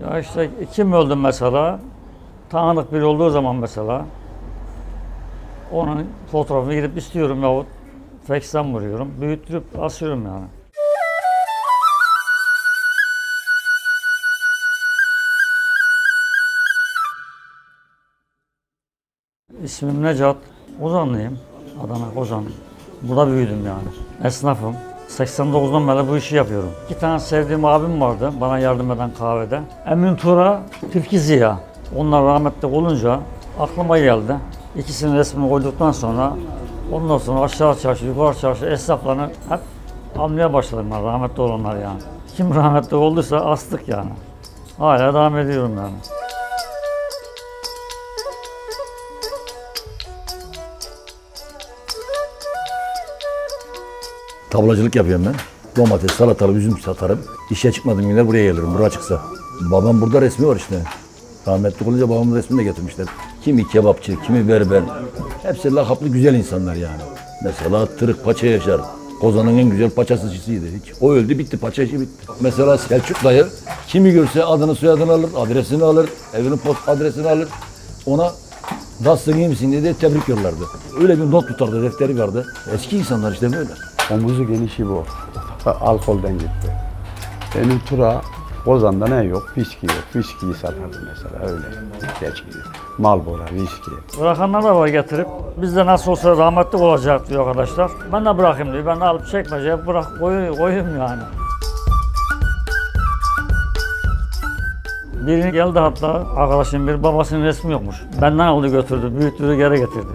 Ya işte kim öldü mesela? Tanıdık biri olduğu zaman mesela onun fotoğrafını gidip istiyorum yahut fax'ten vuruyorum. Büyüttürüp asıyorum yani. İsmim Necat. Ozanlıyım. Adana Ozan. Burada büyüdüm yani. Esnafım. 89'dan beri bu işi yapıyorum. İki tane sevdiğim abim vardı bana yardım eden kahvede. Emin Tura, Tilki Ziya. Onlar rahmetli olunca aklıma geldi. İkisinin resmini koyduktan sonra ondan sonra aşağı çarşı, yukarı çarşı esnaflarını hep almaya başladım ben rahmetli olanlar yani. Kim rahmetli olduysa astık yani. Hala devam ediyorum yani. Tablacılık yapıyorum ben. Domates, salatalık, üzüm satarım. İşe çıkmadığım günler buraya gelirim. Buraya çıksa. Babam burada resmi var işte. Rahmetli olunca babamın resmini de getirmişler. Kimi kebapçı, kimi berber. Hepsi lakaplı güzel insanlar yani. Mesela Tırık Paça Yaşar. Kozan'ın en güzel paçasıcısıydı. Hiç. O öldü bitti, paça işi bitti. Mesela Selçuk dayı kimi görse adını soyadını alır, adresini alır, evinin post adresini alır. Ona Nasılsın iyi misin diye tebrik yollardı. Öyle bir not tutardı, defteri vardı. Eski insanlar işte böyle. Omuzu genişi bu. Alkolden gitti. Benim tura Ozan'da ne yok? Viski yok. Viskiyi satardı mesela öyle. Gidiyor. Malbora, viski. Bırakanlar da var getirip biz de nasıl olsa rahmetli olacak diyor arkadaşlar. Ben de bırakayım diyor. Ben de alıp çekmeceye bırak koyayım, koyayım yani. Biri geldi hatta arkadaşım bir babasının resmi yokmuş. Benden aldı götürdü, büyüttüğü geri getirdi.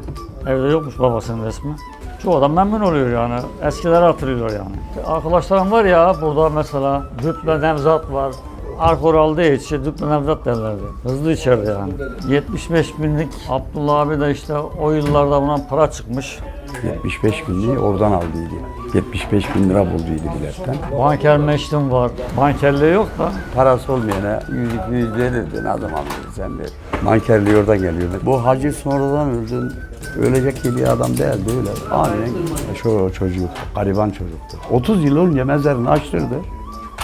Evde yokmuş babasının resmi. Çoğu da memnun oluyor yani. Eskileri hatırlıyor yani. Arkadaşlarım var ya burada mesela Düple Nevzat var. Alkol aldığı için Düple Nevzat derlerdi. Hızlı içerdi yani. 75 binlik Abdullah abi de işte o yıllarda buna para çıkmış. 75 binliği oradan aldıydı. 75 bin lira bulduydu biletten. Banker meştum var. Bankerliği yok da. Parası olmayana 100 200 verirdi. Ne zaman verir sen ver. Mankerliği oradan geliyordu. Bu hacı sonradan öldü. Ölecek gibi adam değildi öyle. Aynen şu çocuk, gariban çocuktu. 30 yıl önce mezarını açtırdı.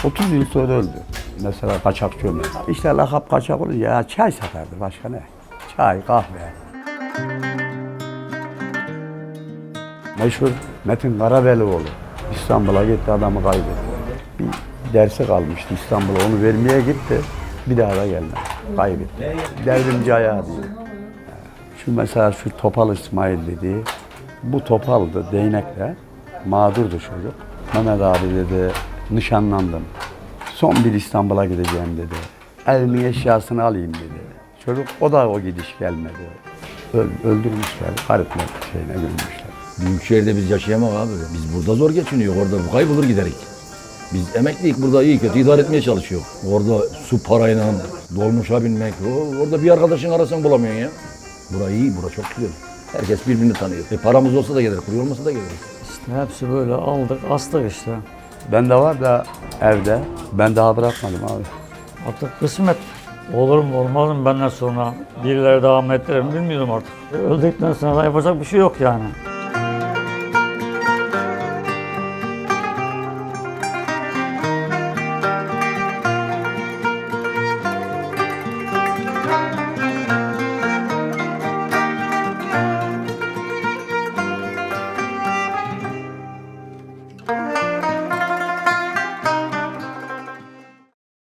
30 yıl sonra öldü. Mesela kaçakçı öldü. İşte lakap kaçak olunca ya çay satardı başka ne? Çay, kahve. Meşhur Metin Karabelioğlu İstanbul'a gitti adamı kaybetti. Bir dersi kalmıştı İstanbul'a onu vermeye gitti. Bir daha da gelmedi. Kaybetti. Devrimci ayağı diyor. Şu mesela şu Topal İsmail dediği bu topaldı değnekle mağdurdu çocuk. Mehmet abi dedi nişanlandım. Son bir İstanbul'a gideceğim dedi. Evimin eşyasını alayım dedi. Çocuk o da o gidiş gelmedi. Öl- öldürmüşler, garipler şeyine gömmüşler. Büyükşehir'de biz yaşayamam abi. Biz burada zor geçiniyor. Orada bu kaybolur giderik. Biz emekliyik burada iyi kötü idare etmeye çalışıyor. Orada su parayla dolmuşa binmek. Orada bir arkadaşın arasan bulamıyorsun ya. Bura iyi, bura çok güzel. Herkes birbirini tanıyor. E paramız olsa da gelir, kuruyor olmasa da geliriz. İşte hepsi böyle aldık, astık işte. Ben de var da evde. Ben daha bırakmadım abi. Artık kısmet. Olur mu olmaz mı benden sonra birileri devam ettirir mi bilmiyorum artık. Öldükten sonra yapacak bir şey yok yani.